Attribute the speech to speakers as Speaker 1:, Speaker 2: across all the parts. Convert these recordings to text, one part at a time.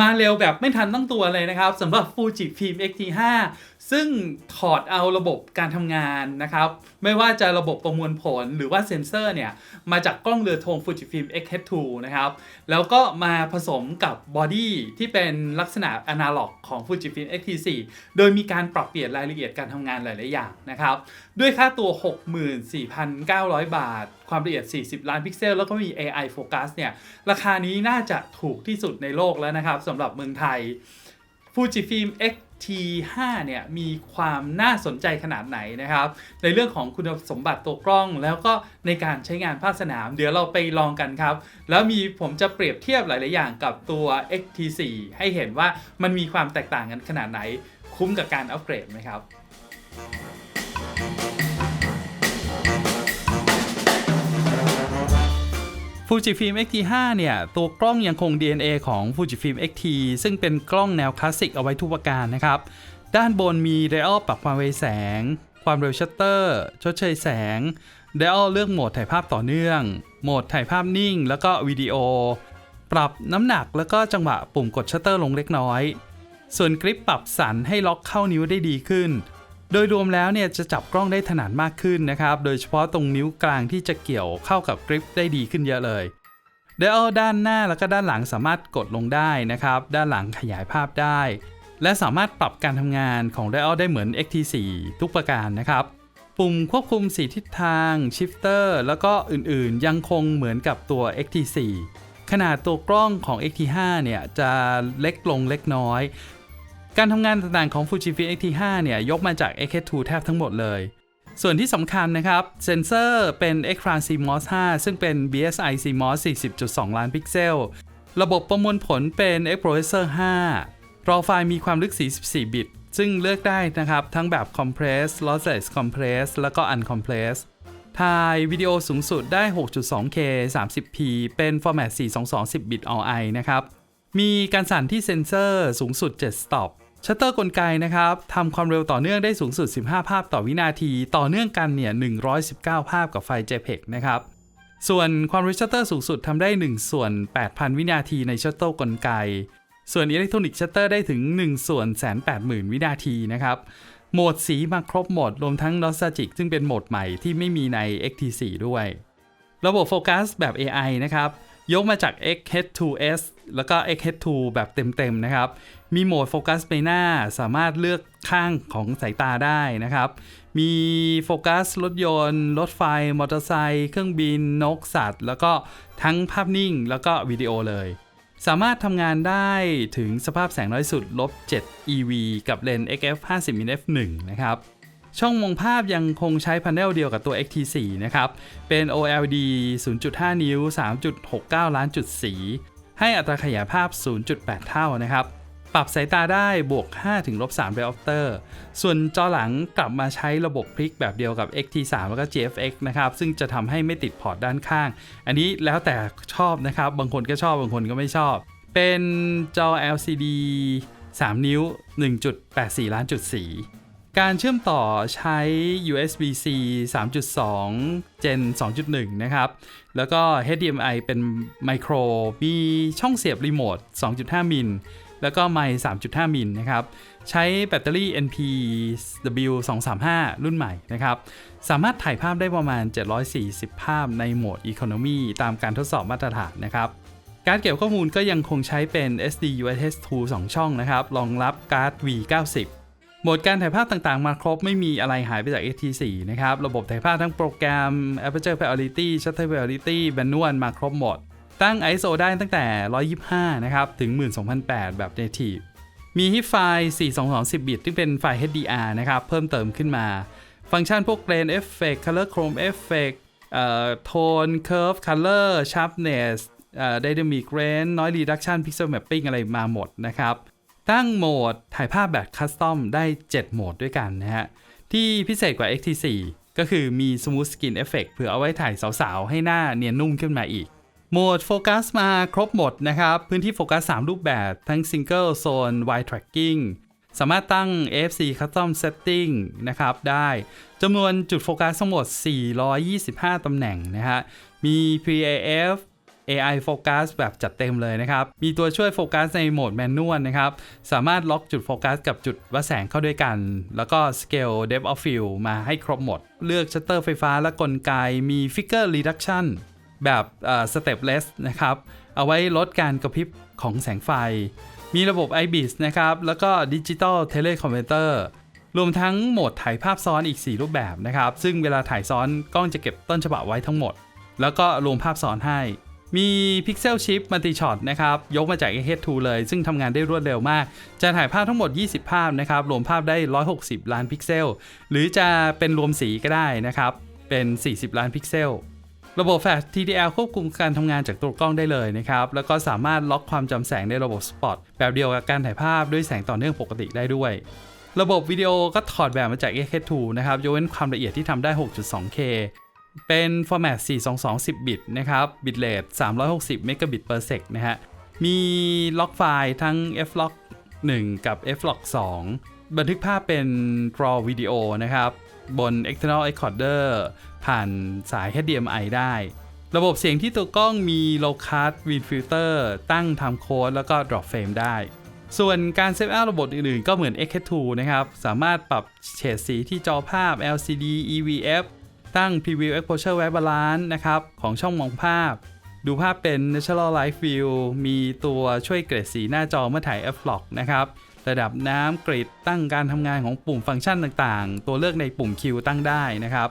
Speaker 1: มาเร็วแบบไม่ทันตั้งตัวเลยนะครับสำหรับ Fuji Film X-T5 ซึ่งถอดเอาระบบการทำงานนะครับ ไม่ว่าจะระบบประมวลผลหรือว่าเซ็นเซอร์เนี่ย มาจากกล้องเรือธง Fujifilm X-H2 นะครับ แล้วก็มาผสมกับบอดี้ที่เป็นลักษณะอนาล็อกของ Fujifilm X-T4 โดยมีการปรับเปลี่ยนรายละเอียดการทำงานหลาย ๆ อย่างนะครับ ด้วยค่าตัว 64,900 บาท ความละเอียด 40 ล้านพิกเซล แล้วก็มี AI Focus เนี่ย ราคานี้น่าจะถูกที่สุดในโลกแล้วนะครับสำหรับเมืองไทย Fujifilm T5 เนี่ยมีความน่าสนใจขนาดไหนนะครับ ในเรื่องของคุณสมบัติตัวกล้อง แล้วก็ในการใช้งานภาคสนาม เดี๋ยวเราไปลองกันครับ แล้วมีผมจะเปรียบเทียบหลาย ๆ อย่างกับตัว X-T4 ให้เห็นว่ามันมีความแตกต่างกันขนาดไหน คุ้มกับการอัปเกรดไหมครับ Fujifilm X-T5 เนี่ย ตัวกล้องยังคง DNA ของ Fujifilm X-T ซึ่งเป็นกล้องแนวคลาสสิกเอาไว้ทุกประการนะครับ ด้านบนมี dial ปรับความไวแสง ความเร็วชัตเตอร์ ชดเชยแสง dial เลือกโหมดถ่ายภาพต่อเนื่อง โหมดถ่ายภาพนิ่ง แล้วก็วิดีโอ ปรับน้ำหนักแล้วก็จังหวะปุ่มกดชัตเตอร์ลงเล็กน้อย ส่วนกริปปรับสันให้ล็อกเข้านิ้วได้ดีขึ้น โดยรวมแล้วเนี่ยจะจับกล้องได้ถนัดมากขึ้นนะครับ โดยเฉพาะตรงนิ้วกลางที่จะเกี่ยวเข้ากับกริปได้ดีขึ้นเยอะเลยเดลด้านหน้าแล้วก็ด้านหลังสามารถกดลงได้นะครับ ด้านหลังขยายภาพได้ และสามารถปรับการทำงานของ Dial ได้เหมือน XT4 ทุกประการนะครับ ปุ่มควบคุมสีทิศทาง Shifter แล้วก็อื่นๆ ยังคงเหมือนกับตัว XT4 ขนาดตัวกล้องของ XT5 เนี่ยจะเล็กลงเล็กน้อย การทำงานต่างๆของ Fujifilm X-T5 เนี่ยยกมาจาก X-H2 แทบทั้งหมดเลย ส่วนที่สำคัญนะครับ เซนเซอร์เป็น X-Trans CMOS 5 ซึ่งเป็น BSI CMOS 40.2 ล้านพิกเซล ระบบประมวลผลเป็น X-Processor 5 รอไฟล์มีความลึก 44 บิต ซึ่งเลือกได้นะครับ ทั้งแบบ Compress Lossless Compress แล้วก็ Uncompress ถ่ายวิดีโอสูงสุดได้ 6.2K 30p เป็น format 422 10บิต All-I นะครับ มีการสั่นที่เซนเซอร์สูงสุด7 stop ชัตเตอร์กลไกนะครับทำความเร็วต่อเนื่องได้สูงสุด 15 ภาพต่อวินาที ต่อเนื่องกันเนี่ย 119 ภาพกับไฟ JPEG นะครับ ส่วนความเร็วชัตเตอร์สูงสุดทำได้ 1 ส่วน 8,000 วินาทีในชัตเตอร์กลไก ส่วนอิเล็กทรอนิกส์ชัตเตอร์ได้ถึง 1 ส่วน180,000วินาทีนะครับ โหมดสีมาครบหมด รวมทั้ง Nostalgic ซึ่งเป็นโหมดใหม่ที่ไม่มีใน XT4 ด้วย ระบบโฟกัสแบบ AI นะครับ ยกมาจาก X-H2S แล้วก็ X-H2 แบบเต็มๆนะครับ มีโหมดโฟกัสใบหน้าสามารถเลือกข้างของสายตาได้นะครับ มีโฟกัสรถยนต์ รถไฟ มอเตอร์ไซค์เครื่องบิน นกสัตว์ แล้วก็ทั้งภาพนิ่งแล้วก็วิดีโอเลย สามารถทำงานได้ถึงสภาพแสงน้อยสุดลบ 7 EV กับเลนส์ XF 50 mm f1 นะครับช่องมองภาพยังคงใช้พาเนลเดียวกับตัว XT4 นะครับ เป็น OLED 0.5 นิ้ว 3.69 ล้านจุดสี ให้อัตราขยายภาพ 0.8 เท่านะครับ ปรับสายตาได้บวก 5 ถึงลบ3 diopter ส่วนจอหลังกลับมาใช้ระบบพลิกแบบเดียวกับ XT3 แล้วก็ GFX นะครับ ซึ่งจะทำให้ไม่ติดพอร์ตด้านข้าง อันนี้แล้วแต่ชอบนะครับ บางคนก็ชอบ บางคนก็ไม่ชอบ เป็นจอ LCD 3 นิ้ว 1.84 ล้านจุดสี การเชื่อมต่อใช้ USB-C 3.2 Gen 2.1 นะครับ แล้วก็ HDMI เป็นไมโคร มีช่องเสียบรีโมท 2.5 มิล แล้วก็ไมค์3.5 มิลนะครับ ใช้แบตเตอรี่ NP-W 235 รุ่นใหม่นะครับ สามารถถ่ายภาพได้ประมาณ 740 ภาพในโหมด Economy ตามการทดสอบมาตรฐานนะครับการเก็บข้อมูลก็ยังคงใช้เป็น SD UHS 2 2 ช่องนะครับ รองรับการ์ด V90 โหมดการถ่ายภาพต่างๆ มาครบไม่มีอะไรหายไปจาก XT4 นะครับ ระบบถ่ายภาพทั้งโปรแกรม Aperture Priority Shutter Priority Manual มาครบหมด ตั้ง ISO ได้ตั้งแต่ 125 นะครับ ถึง 12008 แบบ Native มีฮิปไฟล์ 4220 บิตที่เป็นไฟล์ HDR นะครับ เพิ่มเติมขึ้นมา ฟังก์ชันพวก Grain Effect Color Chrome Effect เอ่อ Tone Curve Color Sharpness เอ่อ Dynamic Range Noise Reduction Pixel Mapping อะไรมาหมดนะครับ ตั้งโหมดถ่ายภาพแบบคัสตอมได้ 7 โหมดด้วยกันนะฮะ ที่พิเศษกว่า XT4 ก็คือมี Smooth Skin Effect เพื่อเอาไว้ถ่ายสาวๆ ให้หน้าเนียนนุ่มขึ้นมาอีก โหมดโฟกัสมาครบหมดนะครับ พื้นที่โฟกัส 3 รูปแบบทั้ง Single Zone Wide Tracking สามารถตั้ง AFC Custom Setting นะครับได้จำนวนจุดโฟกัสทั้งหมด 425 ตำแหน่งนะฮะ มี PAF AI Focus แบบจัดเต็มเลยนะครับ มีตัวช่วยโฟกัสในโหมดแมนนวลนะครับ สามารถล็อกจุดโฟกัสกับจุดวัดแสงเข้าด้วยกัน แล้วก็ Scale Depth of Field มาให้ครบหมด เลือกชัตเตอร์ไฟฟ้าและกลไก มี Figure Reduction แบบสเต็ปเลสนะครับ เอาไว้ลดการกระพริบของแสงไฟ มีระบบ IBIS นะครับ แล้วก็ Digital Teleconverter รวมทั้งโหมดถ่ายภาพซ้อนอีก 4 รูปแบบนะครับ ซึ่งเวลาถ่ายซ้อนกล้องจะเก็บต้นฉบับไว้ทั้งหมด แล้วก็รวมภาพซ้อนให้ มี Pixel Chip Multi Shot นะครับ ยกมาจาก H2 เลย ซึ่งทำงานได้รวดเร็วมาก จะถ่ายภาพทั้งหมด 20 ภาพนะครับ รวมภาพได้ 160 ล้านพิกเซล หรือจะเป็นรวมสีก็ได้นะครับ เป็น 40 ล้านพิกเซล ระบบแฟลช TDL ควบคุมการทำงานจากตัวกล้องได้เลยนะครับ แล้วก็สามารถล็อกความจำแสงในระบบ Spot แบบเดียวกับการถ่ายภาพด้วยแสงต่อเนื่องปกติได้ด้วยระบบวิดีโอก็ถอดแบบมาจาก H2 นะครับ ยกเว้นความละเอียดที่ทำได้ 6.2K เป็นฟอร์แมต 422 10 บิตนะครับ บิตเรท360 เมกะบิต per sec นะฮะ มีล็อกไฟล์ทั้ง F-Log 1 กับ F-Log 2 บันทึกภาพเป็น RAW วิดีโอนะครับ บน external encoder ผ่านสาย HDMI ได้ ระบบเสียงที่ตัวกล้องมี low cut win filter ตั้ง time code แล้วก็ drop frame ได้ ส่วนการเซฟเอาระบบอื่นๆ ก็เหมือน x 2นะครับ สามารถปรับเฉดสีที่จอภาพ LCD EVF ตั้ง Preview Exposure White Balance นะครับของช่องมองภาพ ดูภาพเป็น Natural Light View มีตัวช่วยเกรดสีหน้าจอเมื่อถ่าย F-Log นะครับระดับน้ำกริดตั้งการทำงานของปุ่มฟังก์ชันต่างๆ ตัวเลือกในปุ่ม Q ตั้งได้นะครับ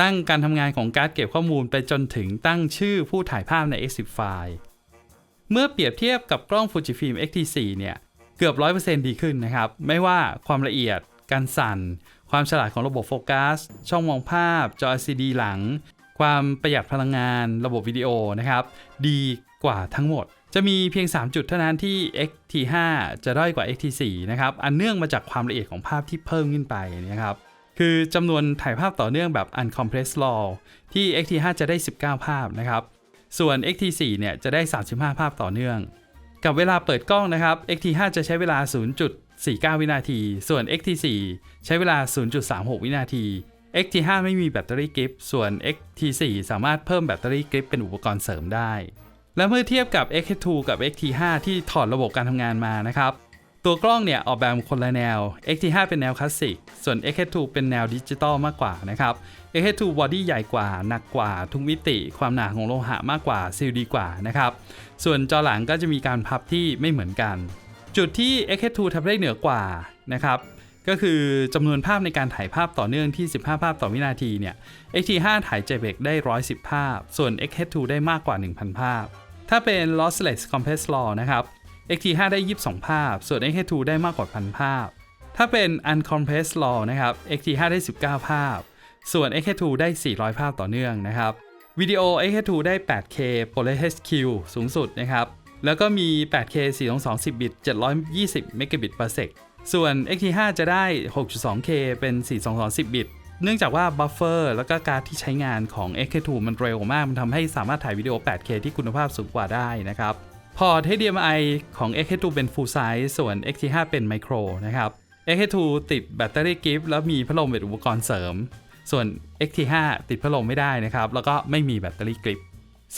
Speaker 1: ตั้งการทำงานของการ์ดเก็บข้อมูลไปจนถึงตั้งชื่อผู้ถ่ายภาพใน Exif ไฟล์เมื่อเปรียบเทียบกับกล้อง Fujifilm X-T4 เนี่ย เกือบ 100%ดีขึ้นนะครับ ไม่ว่าความละเอียด การสั่น ความฉลาดของระบบโฟกัส ช่องมองภาพ จอ LCD หลัง ความประหยัดพลังงาน ระบบวิดีโอนะครับ ดีกว่าทั้งหมด จะมีเพียง 3 จุดเท่านั้นที่ X-T5 จะด้อยกว่า X-T4 นะครับ อันเนื่องมาจากความละเอียดของภาพที่เพิ่มขึ้นไปนะครับ คือจำนวนถ่ายภาพต่อเนื่องแบบ uncompressed raw ที่ X-T5 จะได้ 19 ภาพนะครับ ส่วน X-T4 เนี่ยจะได้ 35 ภาพต่อเนื่อง กับเวลาเปิดกล้องนะครับ X-T5 จะใช้เวลา 49 วินาที ส่วน X-T4 ใช้เวลา 0.36 วินาที X-T5 ไม่มีแบตเตอรี่กริป ส่วน X-T4 สามารถเพิ่มแบตเตอรี่กริปเป็นอุปกรณ์เสริมได้ และเมื่อเทียบกับ X-T2 กับ X-T5 ที่ถอดระบบการทำงานมานะครับ ตัวกล้องเนี่ยออกแบบคนละแนว X-T5 เป็นแนวคลาสสิก ส่วน X-T2 เป็นแนวดิจิตอลมากกว่านะครับ X-T2 บอดี้ใหญ่กว่า หนักกว่า ทุกมิติ ความหนาของโลหะมากกว่าซีลดีกว่านะครับ ส่วนจอหลังก็จะมีการพับที่ไม่เหมือนกัน จุดที่ X-T2 ทำได้เหนือกว่านะครับก็คือจำนวนภาพในการถ่ายภาพต่อเนื่องที่ 15 ภาพต่อวินาทีเนี่ย X-T5 ถ่าย JPEG ได้ 110 ภาพ ส่วน X-T2 ได้มากกว่า 1,000 ภาพ ถ้าเป็น lossless compressed raw นะครับ X-T5 ได้ 22 ภาพ ส่วน X-T2 ได้มากกว่า 1,000 ภาพ ถ้าเป็น uncompressed raw นะครับ X-T5 ได้ 19 ภาพ ส่วน X-T2 ได้ 400 ภาพต่อเนื่องนะครับ วิดีโอ X-T2 ได้ 8K ProRes HQ สูงสุดนะครับ แล้วก็มี 8K 4.2 10 บิต 720 เมกะบิต per sec ส่วน X-T5 จะได้ 6.2K เป็น 4.2 10 บิต เนื่องจากว่าบัฟเฟอร์แล้วก็การดที่ใช้งานของ X-T2 มันเร็วมาก มันทำให้สามารถถ่ายวิดีโอ 8K ที่คุณภาพสูงกว่าได้นะครับ พอร์ต HDMI ของ X-T2 เป็น Full Size ส่วน X-T5 เป็น Micro นะครับ X-T2 ติดแบตเตอรี่กิฟต์แล้วมีพัดลมเป็นอุปกรณ์เสริม ส่วน X-T5 ติดพัดลมไม่ได้นะครับ แล้วก็ไม่มีแบตเตอรี่กริป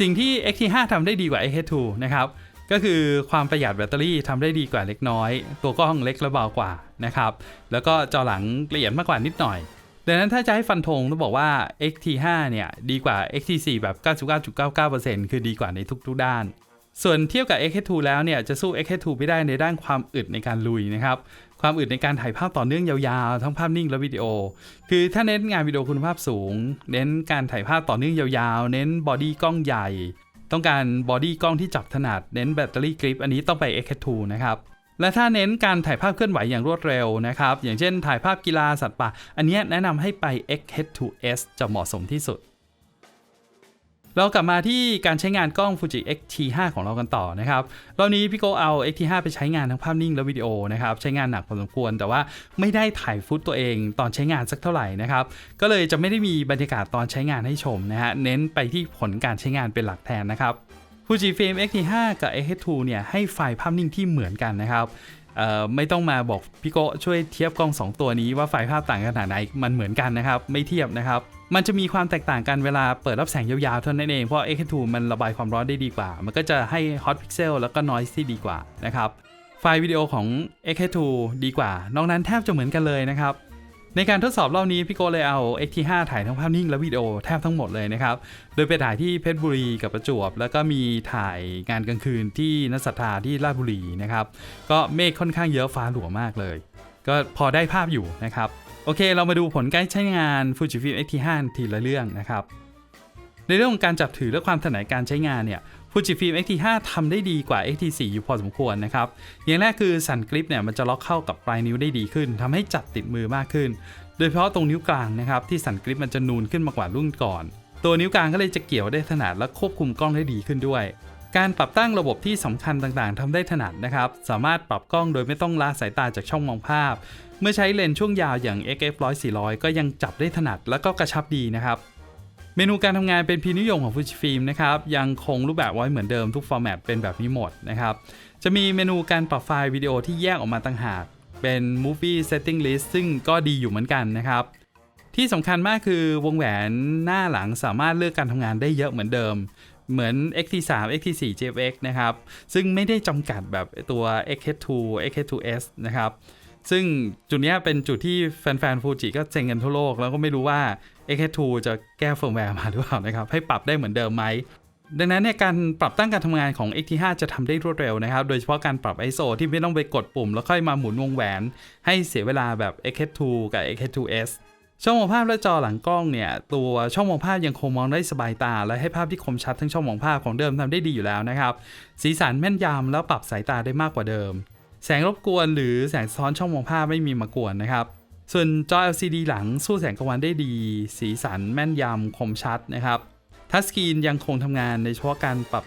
Speaker 1: สิ่งที่ X-T5 ทำได้ดีกว่า X-T2 นะครับ ก็คือความประหยัดแบตเตอรี่ทำได้ดีกว่าเล็กน้อย ตัวกล้องเล็กและเบากว่านะครับ แล้วก็จอหลังละเอียดมากกว่านิดหน่อย ดังนั้นถ้าจะให้ฟันธงต้องบอกว่า X-T5 เนี่ยดีกว่า X-T4 แบบ 99.99%คือดีกว่าในทุกๆด้าน ส่วนเทียบกับ X-T2 แล้วเนี่ยจะสู้ X-T2 ไม่ได้ในด้านความอึดในการลุยนะครับ ความอึดในการถ่ายภาพต่อเนื่องยาวๆ ทั้งภาพนิ่งและวิดีโอ คือถ้าเน้นงานวิดีโอคุณภาพสูง เน้นการถ่ายภาพต่อเนื่องยาวๆ เน้นบอดี้กล้องใหญ่ ต้องการบอดี้กล้องที่จับถนัดเน้นแบตเตอรี่กริปอันนี้ต้องไป X2 นะครับและถ้าเน้นการถ่ายภาพเคลื่อนไหวอย่างรวดเร็วนะครับ อย่างเช่นถ่ายภาพกีฬาสัตว์ป่า อันนี้แนะนำให้ไป X-H2S จะเหมาะสมที่สุด เรากลับมาที่การใช้งานกล้อง Fuji X-T5 ของเรากันต่อนะครับรอบนี้พี่โกเอา X-T5 ไปใช้งานทั้งภาพนิ่งและวิดีโอนะครับ ใช้งานหนักพอสมควร แต่ว่าไม่ได้ถ่ายฟุตตัวเองตอนใช้งานสักเท่าไหร่นะครับ ก็เลยจะไม่ได้มีบรรยากาศตอนใช้งานให้ชมนะฮะ เน้นไปที่ผลการใช้งานเป็นหลักแทนนะครับ Fujifilm X-T5 กับ X-H2 เนี่ยให้ไฟล์ภาพนิ่งที่เหมือนกันนะครับไม่ต้องมาบอกพี่โกช่วยเทียบกล้อง 2 ตัวนี้ว่าไฟล์ภาพต่างกันขนาดไหน มันเหมือนกันนะครับ ไม่เทียบนะครับ มันจะมีความแตกต่างกันเวลาเปิดรับแสงยาวๆเท่านั้นเอง เพราะ X2 มันระบายความร้อนได้ดีกว่า มันก็จะให้ Hot Pixel แล้วก็ Noise ที่ดีกว่านะครับ ไฟล์วิดีโอของ X2 ดีกว่า นอกนั้นแทบจะเหมือนกันเลยนะครับ ในการทดสอบรอบนี้พี่โกเลยเอา X-T5 ถ่ายทั้งภาพนิ่งและวิดีโอแทบทั้งหมดเลยนะครับ โดยไปถ่ายที่เพชรบุรีกับประจวบ แล้วก็มีถ่ายงานกลางคืนที่นักศรัทธาที่ราชบุรีนะครับ ก็เมฆค่อนข้างเยอะฟ้าหลัวมากเลย ก็พอได้ภาพอยู่นะครับ อเค เรามาดูผลการใช้งาน Fujifilm X-T5 ทีละเรื่องนะครับ ในเรื่องของการจับถือและความถนัดการใช้งานเนี่ย Fujifilm X-T5 ทำได้ดีกว่า X-T4 อยู่พอสมควรนะครับ อย่างแรกคือสันกริปเนี่ยมันจะล็อกเข้ากับปลายนิ้วได้ดีขึ้นทำให้จับติดมือมากขึ้น โดยเฉพาะตรงนิ้วกลางนะครับที่สันกริปมันจะนูนขึ้นมากว่ารุ่นก่อน ตัวนิ้วกลางก็เลยจะเกี่ยวได้ถนัดและควบคุมกล้องได้ดีขึ้นด้วยการปรับตั้งระบบที่สำคัญต่างๆทำได้ถนัดนะครับ สามารถปรับกล้องโดยไม่ต้องละสายตาจากช่องมองภาพ เมื่อใช้เลนส์ช่วงยาวอย่าง XF 100 400 ก็ยังจับได้ถนัดและก็กระชับดีนะครับ เมนูการทำงานเป็นพินิยมของ Fujifilm นะครับ ยังคงรูปแบบไว้เหมือนเดิมทุกฟอร์แมตเป็นแบบนี้หมดนะครับ จะมีเมนูการปรับไฟล์วิดีโอที่แยกออกมาต่างหาก เป็น Movie Setting List ซึ่งก็ดีอยู่เหมือนกันนะครับ ที่สำคัญมากคือวงแหวนหน้าหลังสามารถเลือกการทำงานได้เยอะเหมือนเดิมเหมือน XT3 XT4 JFX นะครับ ซึ่งไม่ได้จำกัดแบบตัว XH2 XH2S นะครับ ซึ่งจุดนี้เป็นจุดที่แฟนๆฟูจิก็เซ็งกันทั่วโลก แล้วก็ไม่รู้ว่า XH2 จะแก้เฟิร์มแวร์มาหรือเปล่านะครับ ให้ปรับได้เหมือนเดิมไหม ดังนั้นเนี่ยการปรับตั้งการทำงานของ X-T5 จะทำได้รวดเร็วนะครับ โดยเฉพาะการปรับ ISO ที่ไม่ต้องไปกดปุ่ม แล้วค่อยมาหมุนวงแหวน ให้เสียเวลาแบบ XH2 กับ XH2S ช่องมองภาพและจอหลังกล้องเนี่ยตัวช่องมองภาพยังคงมองได้สบายตา และให้ภาพที่คมชัดทั้งช่องมองภาพของเดิมทำได้ดีอยู่แล้วนะครับ สีสันแม่นยำแล้วปรับสายตาได้มากกว่าเดิม แสงรบกวนหรือแสงสะท้อนช่องมองภาพไม่มีมากวนนะครับ ส่วนจอ LCD หลังสู้แสงกลางวันได้ดี สีสันแม่นยำคมชัดนะครับทัชสกรีนยังคงทำงานในเฉพาะการปรับ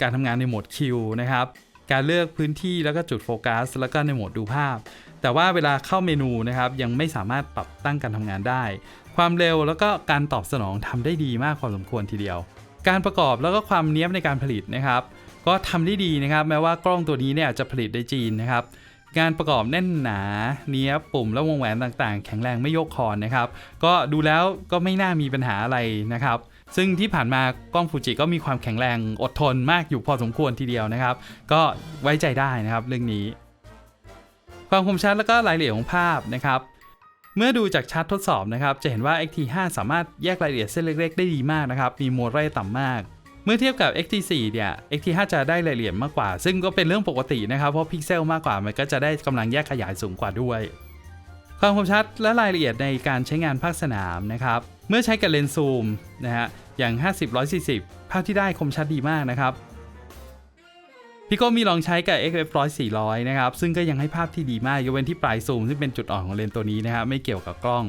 Speaker 1: การทำงานในโหมดคิวนะครับการเลือกพื้นที่แล้วก็จุดโฟกัส แล้วก็ในโหมดดูภาพ แต่ว่าเวลาเข้าเมนูนะครับยังไม่สามารถปรับตั้งการทำงานได้ ความเร็วแล้วก็การตอบสนองทำได้ดีมากพอสมควรทีเดียว การประกอบแล้วก็ความเนี้ยบในการผลิตนะครับ ก็ทำได้ดีนะครับแม้ว่ากล้องตัวนี้เนี่ยจะผลิตในจีนนะครับการประกอบแน่นหนาเนี้ยปุ่มและวงแหวนต่างๆ แข็งแรงไม่โยกคอนนะครับ ก็ดูแล้วก็ไม่น่ามีปัญหาอะไรนะครับ ซึ่งที่ผ่านมากล้องฟูจิก็มีความแข็งแรงอดทนมากอยู่พอสมควรทีเดียวนะครับ ก็ไว้ใจได้นะครับเรื่องนี้ ความคมชัดและก็รายละเอียดของภาพนะครับ เมื่อดูจากชาร์ตทดสอบนะครับ จะเห็นว่า XT5 สามารถแยกรายละเอียดเส้นเล็กๆ ได้ดีมากนะครับ มีโมดไร่ต่ำมาก เมื่อเทียบกับ XT4 เนี่ย XT5 จะได้รายละเอียดมากกว่า ซึ่งก็เป็นเรื่องปกตินะครับ เพราะพิกเซลมากกว่ามันก็จะได้กำลังแยกขยายสูงกว่าด้วย ความคมชัดและรายละเอียดในการใช้งานภาคสนามนะครับ เมื่อใช้กับเลนส์ซูมนะฮะ อย่าง 50-140 ภาพที่ได้คมชัดดีมากนะครับพี่ก้มีลองใช้กับ XF 100 400 นะครับ ซึ่งก็ยังให้ภาพที่ดีมากยกเว้นที่ปลายซูม ซึ่งเป็นจุดอ่อนของเลนส์ตัวนี้นะครับไม่เกี่ยวกับกล้อง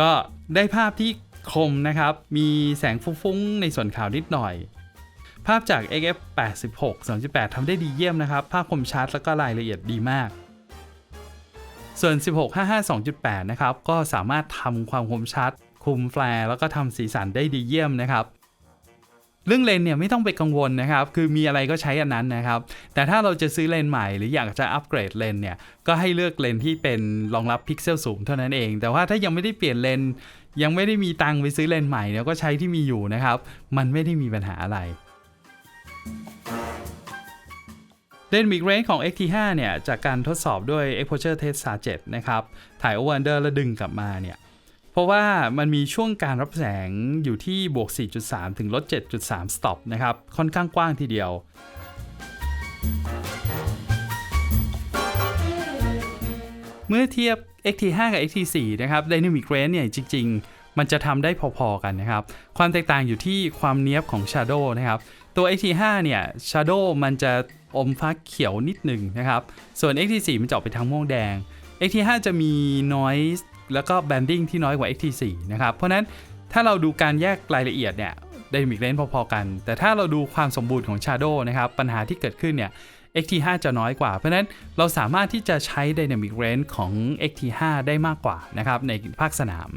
Speaker 1: ก็ได้ภาพที่คมนะครับ มีแสงฟุ้งๆ ในส่วนขาวนิดหน่อย ภาพจาก XF 86 38ทำได้ดีเยี่ยมนะครับ ภาพคมชัดแล้วก็รายละเอียดดีมาก ส่วน 16 55 2.8 นะครับ ก็สามารถทำความคมชัด คุมแฟลร์แล้วก็ทำสีสันได้ดีเยี่ยมนะครับเรื่องเลนส์เนี่ยไม่ต้องไปกังวลนะครับ คือมีอะไรก็ใช้อันนั้นนะครับ แต่ถ้าเราจะซื้อเลนส์ใหม่หรืออยากจะอัปเกรดเลนส์เนี่ย ก็ให้เลือกเลนส์ที่เป็นรองรับพิกเซลสูงเท่านั้นเอง แต่ว่าถ้ายังไม่ได้เปลี่ยนเลนส์ยังไม่ได้มีตังค์ไปซื้อเลนส์ใหม่เนี่ยก็ใช้ที่มีอยู่นะครับ มันไม่ได้มีปัญหาอะไร เลนส์มิกเรนจ์ของ XT5 เนี่ย จากการทดสอบด้วย Exposure Test SAR 7นะครับ ถ่าย Over Under แล้วดึงกลับมาเนี่ย เพราะว่ามันมีช่วงการรับแสงอยู่ที่บวก 4.3 ถึงลด 7.3 stop นะครับ ค่อนข้างกว้างทีเดียวเมื่อเทียบ XT5 กับ XT4 นะครับ Dynamic Range เนี่ยจริง ๆ มันจะทำได้พอ ๆ กันนะครับ ความแตกต่างอยู่ที่ความเนี้ยบของ Shadow นะครับ ตัว XT5 เนี่ย Shadow มันจะอมฟ้าเขียวนิดหนึ่งนะครับ ส่วน XT4 มันจะออกไปทางม่วงแดง XT5 จะมี noise แล้วก็ banding ที่น้อยกว่า XT4 นะครับ เพราะนั้นถ้าเราดูการแยกรายละเอียดเนี่ย Dynamic Range พอๆกัน แต่ถ้าเราดูความสมบูรณ์ของ Shadow นะครับ ปัญหาที่เกิดขึ้นเนี่ย XT5 จะน้อยกว่า เพราะฉะนั้นเราสามารถที่จะใช้ Dynamic Range ของ XT5 ได้มากกว่านะครับในภาคสนาม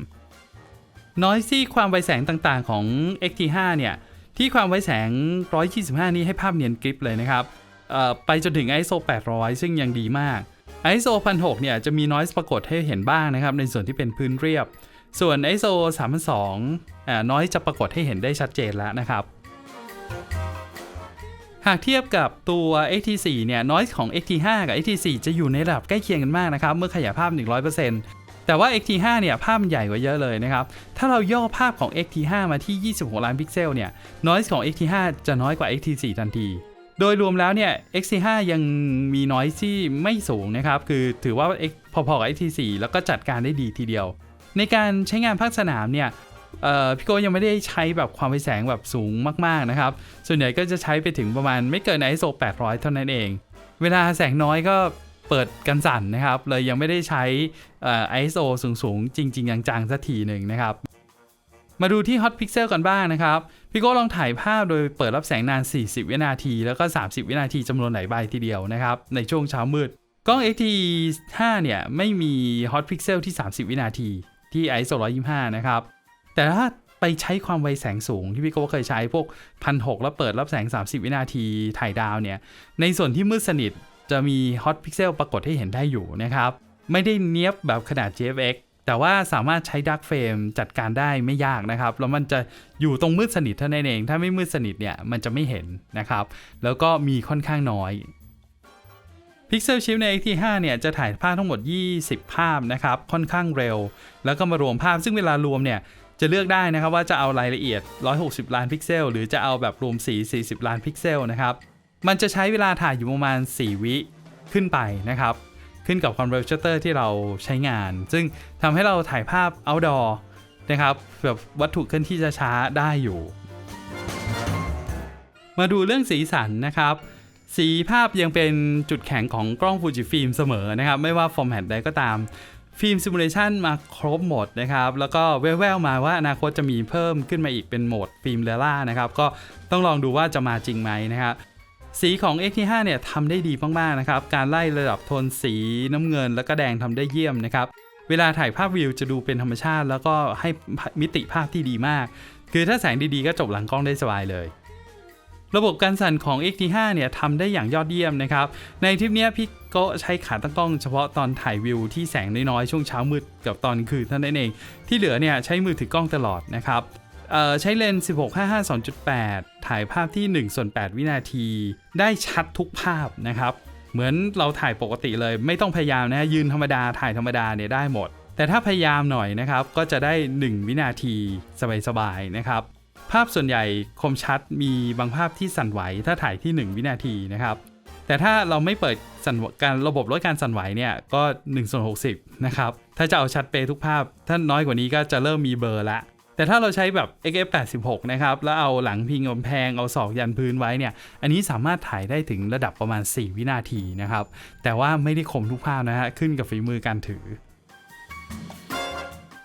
Speaker 1: Noisy ความไวแสงต่างๆของ XT5 เนี่ย ที่ความไวแสง 125 นี้ให้ภาพเนียนกริปเลยนะครับไปจนถึง ISO 800 ซึ่งยังดีมาก ISO 1006 เนี่ยจะมี noise ปรากฏให้เห็นบ้างนะครับ ในส่วนที่เป็นพื้นเรียบ ส่วน ISO 3002อ่าน้อยจะปรากฏให้เห็นได้ชัดเจนแล้วนะครับ หากเทียบกับตัว XT4 เนี่ย noise ของ XT5 กับ XT4 จะอยู่ในระดับใกล้เคียงกันมากนะครับ เมื่อขยายภาพ 100% แต่ว่า XT5 เนี่ยภาพมันใหญ่กว่าเยอะเลยนะครับ ถ้าเราย่อภาพของ XT5 มาที่ 26 ล้านพิกเซลเนี่ย noise ของ XT5 จะน้อยกว่า XT4 ทันที โดยรวมแล้วเนี่ย XT5 ยังมี noise ที่ไม่สูงนะครับ คือถือว่าพอๆกับ XT4 แล้วก็จัดการได้ดีทีเดียว ในการใช้งานภาคสนามเนี่ยพี่โก้ยังไม่ได้ใช้แบบความไวแสงแบบสูงมากๆนะครับ ส่วนใหญ่ก็จะใช้ไปถึงประมาณไม่เกิน ISO 800 เท่านั้นเอง เวลาแสงน้อยก็ เปิดกันสั่นนะครับ เลยยังไม่ได้ใช้เอ่อ ISO สูงๆ จริง ๆ จังๆสักทีหนึ่งนะครับ มาดูที่ Hot Pixel กันบ้างนะครับ พี่โก้ลองถ่ายภาพโดยเปิดรับแสงนาน 40 วินาที แล้วก็ 30 วินาทีจำนวนหลายใบทีเดียวนะครับ ในช่วงเช้ามืด กล้อง XT5 เนี่ย ไม่มี Hot Pixel ที่ 30 วินาทีที่ ISO 125 นะครับ แต่ถ้าไปใช้ความไวแสงสูงที่พี่โก้เคยใช้พวกพันหแล้วเปิดรับแสง 30 วินาทีถ่ายดาวเนี่ย ในส่วนที่มืดสนิท จะมี Hot Pixel ปรากฏให้เห็นได้อยู่นะครับ ไม่ได้เนี้ยบแบบขนาด JFX แต่ว่าสามารถใช้ Dark Frame จัดการได้ไม่ยากนะครับ แล้วมันจะอยู่ตรงมืดสนิทเท่านั้นเอง ถ้าไม่มืดสนิทเนี่ยมันจะไม่เห็นนะครับ แล้วก็มีค่อนข้างน้อย Pixel Shift ใน X-T5 เนี่ยจะถ่ายภาพทั้งหมด 20 ภาพนะครับ ค่อนข้างเร็ว แล้วก็มารวมภาพซึ่งเวลารวมเนี่ยจะเลือกได้นะครับว่าจะเอารายละเอียด 160 ล้านพิกเซล หรือจะเอาแบบรวมสี 40 ล้านพิกเซลนะครับ มันจะใช้เวลาถ่ายอยู่ประมาณ 4 วิขึ้นไปนะครับ ขึ้นกับความเร็วชัตเตอร์ที่เราใช้งาน ซึ่งทำให้เราถ่ายภาพ outdoor นะครับแบบวัตถุเคลื่อนที่ช้าๆได้อยู่ มาดูเรื่องสีสันนะครับ สีภาพยังเป็นจุดแข็งของกล้องฟูจิฟิล์มเสมอนะครับ ไม่ว่าฟอร์แมตใดก็ตามฟิล์มซิมูเลชันมาครบหมดนะครับ แล้วก็แว่วๆมาว่าอนาคตจะมีเพิ่มขึ้นมาอีกเป็นโหมดฟิล์มเลล่านะครับ ก็ต้องลองดูว่าจะมาจริงไหมนะครับ สีของ X-T5 เนี่ยทำได้ดีมากๆนะครับ การไล่ระดับโทนสีน้ำเงินแล้วก็แดงทำได้เยี่ยมนะครับ เวลาถ่ายภาพวิวจะดูเป็นธรรมชาติ แล้วก็ให้มิติภาพที่ดีมาก คือถ้าแสงดีๆก็จบหลังกล้องได้สบายเลยระบบการสั่นของ X-T5 เนี่ยทำได้อย่างยอดเยี่ยมนะครับ ในทริปนี้พี่ก็ใช้ขาตั้งกล้องเฉพาะตอนถ่ายวิวที่แสงน้อยๆ ช่วงเช้ามืดกับตอนคืนเท่านั้นเอง ที่เหลือเนี่ยใช้มือถือกล้องตลอดนะครับ ใช้เลนส์ 16 55 2.8 ถ่ายภาพที่ 1 ส่วน 8 วินาที ได้ชัดทุกภาพนะครับ เหมือนเราถ่ายปกติเลย ไม่ต้องพยายามนะ ยืนธรรมดา ถ่ายธรรมดาเนี่ยได้หมด แต่ถ้าพยายามหน่อยนะครับ ก็จะได้ 1 วินาทีสบายๆนะครับ ภาพส่วนใหญ่คมชัด มีบางภาพที่สั่นไหว ถ้าถ่ายที่ 1 วินาทีนะครับ แต่ถ้าเราไม่เปิดสันการระบบลดการสั่นไหวเนี่ย ก็1ส่วน60 นะครับ ถ้าจะเอาชัดเปย์ทุกภาพ ถ้าน้อยกว่านี้ก็จะเริ่มมีเบอร์ละ แต่ถ้าเราใช้แบบ XF86 นะครับ แล้วเอาหลังพิงกำแพงเอาศอกยันพื้นไว้เนี่ย อันนี้สามารถถ่ายได้ถึงระดับประมาณ 4 วินาทีนะครับ แต่ว่าไม่ได้คมทุกภาพนะฮะ ขึ้นกับฝีมือการถือ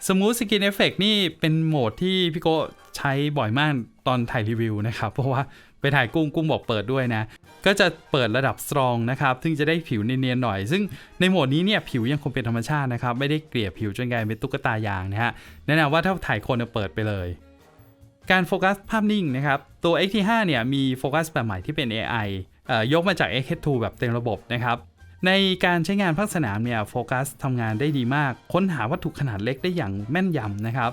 Speaker 1: Smooth Skin Effect นี่เป็นโหมดที่พี่โกใช้บ่อยมากตอนถ่ายรีวิวนะครับ เพราะว่า ไปถ่ายกุ้งกุ้งบอกเปิดด้วยนะ ก็จะเปิดระดับ strong นะครับ ซึ่งจะได้ผิวเนียนๆหน่อย ซึ่งในโหมดนี้เนี่ยผิวยังคงเป็นธรรมชาตินะครับ ไม่ได้เกลี่ยผิวจนกลายเป็นตุ๊กตายางนะฮะแนะนำว่าถ้าถ่ายคนเนี่ยเปิดไปเลยการโฟกัสภาพนิ่งนะครับ ตัว X-T5 เนี่ยมีโฟกัสแบบใหม่ที่เป็น AI ยกมาจาก X-H2 แบบเต็มระบบนะครับ ในการใช้งานภาคสนามเนี่ยโฟกัสทำงานได้ดีมาก ค้นหาวัตถุขนาดเล็กได้อย่างแม่นยำนะครับ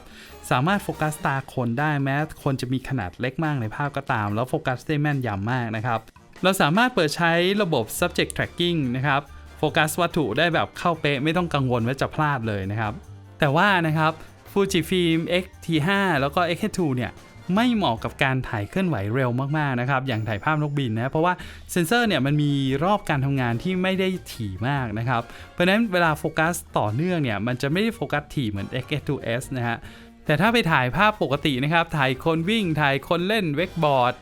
Speaker 1: สามารถโฟกัสตาคนได้แม้คนจะมีขนาดเล็กมากในภาพก็ตาม แล้วโฟกัสได้แม่นยำมากนะครับ เราสามารถเปิดใช้ระบบ subject tracking นะครับโฟกัสวัตถุได้แบบเข้าเป๊ะไม่ต้องกังวลว่าจะพลาดเลยนะครับ แต่ว่านะครับ Fujifilm X-T5 แล้วก็ X-H2 เนี่ยไม่เหมาะกับการถ่ายเคลื่อนไหวเร็วมากๆนะครับ อย่างถ่ายภาพนกบินนะ เพราะว่าเซนเซอร์เนี่ยมันมีรอบการทำงานที่ไม่ได้ถี่มากนะครับ เพราะฉะนั้นเวลาโฟกัสต่อเนื่องเนี่ย มันจะไม่ได้โฟกัสถี่เหมือน X2S นะฮะ แต่ถ้าไปถ่ายภาพปกตินะครับ ถ่ายคนวิ่ง ถ่ายคนเล่นเวกบอร์ด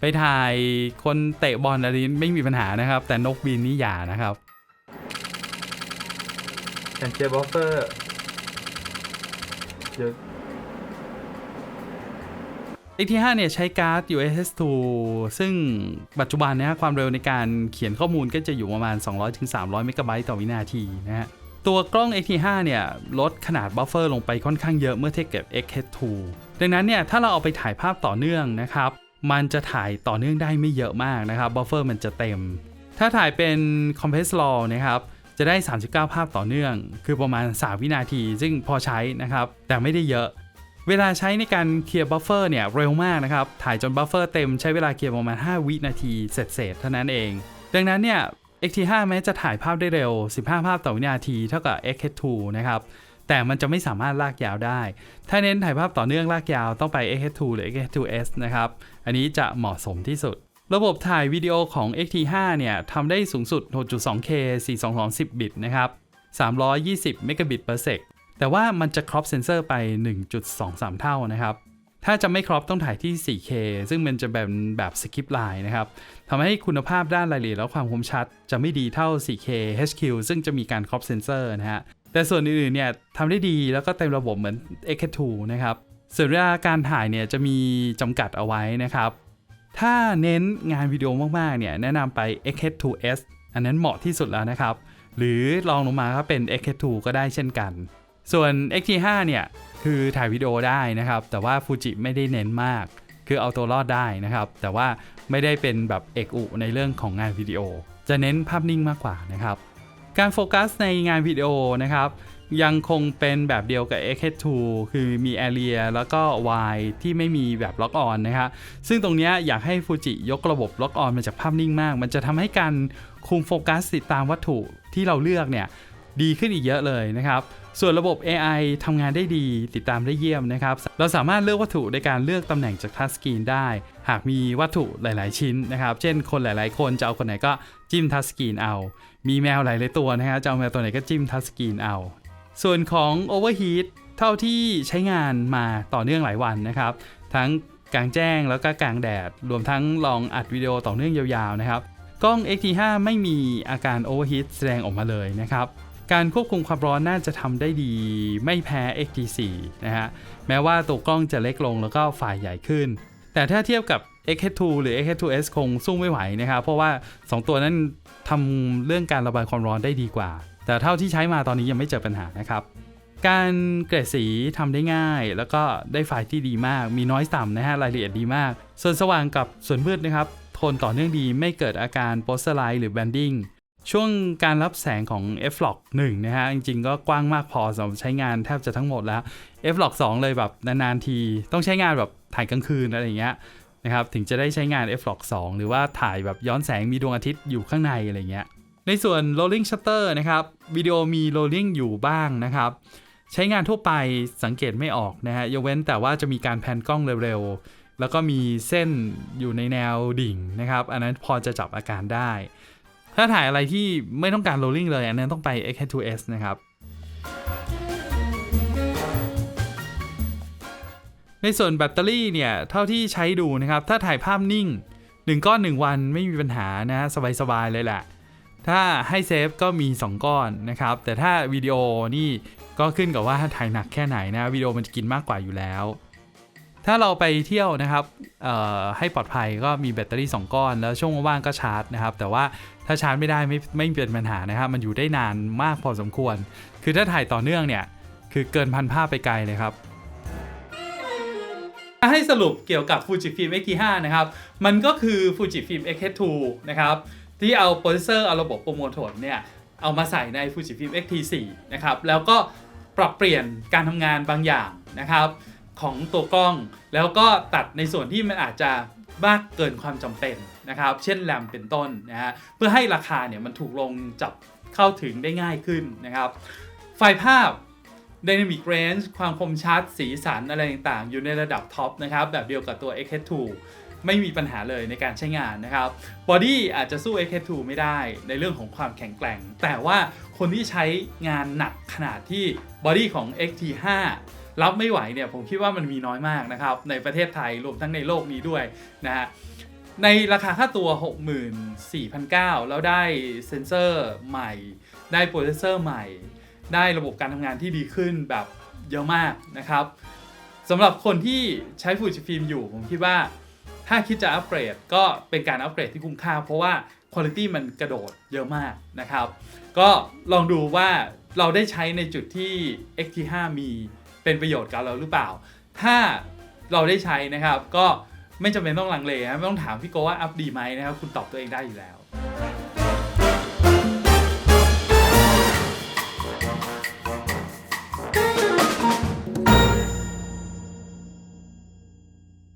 Speaker 1: ไปถ่ายคนเตะบอลอะไรนี้ไม่มีปัญหานะครับ แต่นกบินนี่อย่านะครับ
Speaker 2: แอนเจบอฟเฟอร์เยอะ
Speaker 1: X-T5 เนี่ยใช้การ์ด USS2 ซึ่งปัจจุบันเนะความเร็วในการเขียนข้อมูลก็จะอยู่ประมาณ 200-300 เมกะไบต์ต่อวินาทีนะฮะ ตัวกล้อง X-T5 เนี่ยลดขนาดบัฟเฟอร์ลงไปค่อนข้างเยอะเมื่อเทียบกับ X-H2 ดังนั้นเนี่ยถ้าเราเอาไปถ่ายภาพต่อเนื่องนะครับมันจะถ่ายต่อเนื่องได้ไม่เยอะมากนะครับบัฟเฟอร์มันจะเต็ม ถ้าถ่ายเป็น Compress RAW นะครับจะได้ 39 ภาพต่อเนื่อง คือประมาณ 3 วินาที ซึ่งพอใช้นะครับ แต่ไม่ได้เยอะ เวลาใช้ในการเคลียร์บัฟเฟอร์เนี่ยเร็วมากนะครับ ถ่ายจนบัฟเฟอร์เต็มใช้เวลาเคลียร์ประมาณ 5 วินาทีเสร็จๆเท่านั้นเอง ดังนั้นเนี่ย X-T5 แม้จะถ่ายภาพได้เร็ว 15 ภาพต่อวินาทีเท่ากับ X-H2 นะครับแต่มันจะไม่สามารถลากยาวได้ ถ้าเน้นถ่ายภาพต่อเนื่องลากยาวต้องไป X-H2 หรือ X-H2S นะครับ อันนี้จะเหมาะสมที่สุด ระบบถ่ายวิดีโอของ X-T5 เนี่ยทำได้สูงสุด 6.2K 422บิตนะครับ 320 เมกะบิต per sec แต่ว่ามันจะครอปเซนเซอร์ไป 1.23 เท่านะครับ ถ้าจะไม่ครอปต้องถ่ายที่ 4K ซึ่งมันจะเป็นแบบสกิปไลน์นะครับทำให้คุณภาพด้านรายละเอียดและความคมชัด จะไม่ดีเท่า 4K HQ ซึ่งจะมีการครอปเซนเซอร์นะฮะ แต่ส่วนอื่นๆเนี่ยทำได้ดีแล้วก็เต็มระบบเหมือน X2 นะครับ ส่วนเวลาการถ่ายเนี่ยจะมีจำกัดเอาไว้นะครับ ถ้าเน้นงานวิดีโอมากๆเนี่ยแนะนำไป X2S อันนั้นเหมาะที่สุดแล้วนะครับ หรือลองลงมาก็เป็น X2 ก็ได้เช่นกัน ส่วน X-T5 เนี่ย คือถ่ายวิดีโอได้นะครับ แต่ว่าฟูจิไม่ได้เน้นมาก คือเอาตัวรอดได้นะครับ แต่ว่าไม่ได้เป็นแบบเอกอุในเรื่องของงานวิดีโอ จะเน้นภาพนิ่งมากกว่านะครับ การโฟกัสในงานวิดีโอนะครับยังคงเป็นแบบเดียวกับ X2 คือมี Area แล้วก็ Y ที่ไม่มีแบบล็อกออนนะครับซึ่งตรงนี้อยากให้ฟูจิยกระบบล็อกออนมาจากภาพนิ่งมาก มันจะทำให้การคุมโฟกัสติดตามวัตถุที่เราเลือกเนี่ย ดีขึ้นอีกเยอะเลยนะครับ ส่วนระบบ AI ทำงานได้ดี ติดตามได้เยี่ยมนะครับ เราสามารถเลือกวัตถุในการเลือกตำแหน่งจากทัชสกรีนได้ หากมีวัตถุหลาย ๆ ชิ้นนะครับ เช่นคนหลาย ๆ คนจะเอาคนไหนก็จิ้มทัชสกรีนเอา มีแมวหลายๆตัวนะฮะจะเอาแมวตัวไหนก็จิ้มทัชสกรีนเอา ส่วนของ Overheat เท่าที่ใช้งานมาต่อเนื่องหลายวันนะครับ ทั้งกลางแจ้งแล้วก็กลางแดด รวมทั้งลองอัดวิดีโอต่อเนื่องยาว ๆ นะครับ กล้อง X-T5 ไม่มีอาการ Overheat แสดงออกมาเลยนะครับ การควบคุมความร้อนน่าจะทำได้ดีไม่แพ้ X-T4 นะฮะ แม้ว่าตัวกล้องจะเล็กลงแล้วก็ฝ่ายใหญ่ขึ้น แต่ถ้าเทียบกับ X-H2 หรือ X-H2S คงสู้ไม่ไหวนะครับ เพราะว่า 2 ตัวนั้นทำเรื่องการระบายความร้อนได้ดีกว่า แต่เท่าที่ใช้มาตอนนี้ยังไม่เจอปัญหานะครับ การเกรดสีทำได้ง่าย แล้วก็ได้ไฟล์ที่ดีมาก มีน้อยต่ำนะฮะรายละเอียดดีมาก ส่วนสว่างกับส่วนมืดนะครับ ทนต่อเนื่องดีไม่เกิดอาการโปสไลท์หรือแบนดิ้ง ช่วงการรับแสงของ F-Log 1นะฮะ จริงๆ ก็กว้างมากพอสำหรับใช้งานแทบจะทั้งหมดแล้ว F-Log 2เลยแบบนานๆที ต้องใช้งานแบบถ่ายกลางคืนอะไรอย่างเงี้ยนะครับถึงจะได้ใช้งาน F-Log 2หรือว่าถ่ายแบบย้อนแสงมีดวงอาทิตย์อยู่ข้างในอะไรเงี้ยในส่วน rolling shutter นะครับวิดีโอมี rolling อยู่บ้างนะครับใช้งานทั่วไปสังเกตไม่ออกนะฮะยกเว้นแต่ว่าจะมีการแพนกล้องเร็วๆ แล้วก็มีเส้นอยู่ในแนวดิ่งนะครับ อันนั้นพอจะจับอาการได้ ถ้าถ่ายอะไรที่ไม่ต้องการ rolling เลยอันนั้นต้องไป X2S นะครับ ในส่วนแบตเตอรี่เนี่ย เท่าที่ใช้ดูนะครับ ถ้าถ่ายภาพนิ่ง 1 ก้อน 1 วันไม่มีปัญหานะสบาย ๆ เลยแหละ ถ้าให้เซฟก็มี 2 ก้อนนะครับ แต่ถ้าวิดีโอนี่ก็ขึ้นกับว่าถ่ายหนักแค่ไหนนะวิดีโอมันจะกินมากกว่าอยู่แล้ว ถ้าเราไปเที่ยวนะครับให้ปลอดภัยก็มีแบตเตอรี่ 2 ก้อน แล้วช่วงว่างๆก็ชาร์จนะครับ แต่ว่าถ้าชาร์จไม่ได้ไม่ไม่เป็นปัญหานะครับ มันอยู่ได้นานมากพอสมควร คือถ้าถ่ายต่อเนื่องเนี่ย คือเกินพันภาพไปไกลเลยครับให้สรุปเกี่ยวกับ Fujifilm X-T5 นะครับ มันก็คือ Fujifilm X2 นะครับ ที่เอาโปรเซสเซอร์เอาระบบโปรโมทนเนี่ย เอามาใส่ใน Fujifilm X-T4 นะครับ แล้วก็ปรับเปลี่ยนการทำงานบางอย่างนะครับ ของตัวกล้อง แล้วก็ตัดในส่วนที่มันอาจจะมากเกินความจำเป็นนะครับ เช่นแรมเป็นต้นนะฮะเพื่อให้ราคาเนี่ยมันถูกลงจับเข้าถึงได้ง่ายขึ้นนะครับ ไฟล์ภาพ Dynamic Range ความคมชัด สีสันอะไรต่างๆ อยู่ในระดับท็อปนะครับ แบบเดียวกับตัว X2 ไม่มีปัญหาเลยในการใช้งานนะครับบอดี้อาจจะสู้ X2 ไม่ได้ในเรื่องของความแข็งแกร่ง แต่ว่าคนที่ใช้งานหนักขนาดที่บอดี้ของ X-T5 รับไม่ไหวเนี่ยผมคิดว่ามันมีน้อยมากนะครับ ในประเทศไทยรวมทั้งในโลกนี้ด้วยนะฮะในราคาค่าตัว 64,900 แล้วได้เซนเซอร์ใหม่ ได้โปรเซสเซอร์ใหม่ ได้ระบบการทำงานที่ดีขึ้นแบบเยอะมากนะครับสำหรับคนที่ใช้ฟูจิฟิล์มอยู่ ผมคิดว่าถ้าคิดจะอัปเกรดก็เป็นการอัปเกรดที่คุ้มค่า เพราะว่าคุณภาพมันกระโดดเยอะมากนะครับ ก็ลองดูว่าเราได้ใช้ในจุดที่ X-T5 มี เป็นประโยชน์กับเราหรือเปล่า ถ้าเราได้ใช้นะครับ ก็ไม่จำเป็นต้องลังเลนะไม่ต้องถามพี่โกว่าอัพดีไหมนะครับ คุณตอบตัวเองได้อยู่แล้ว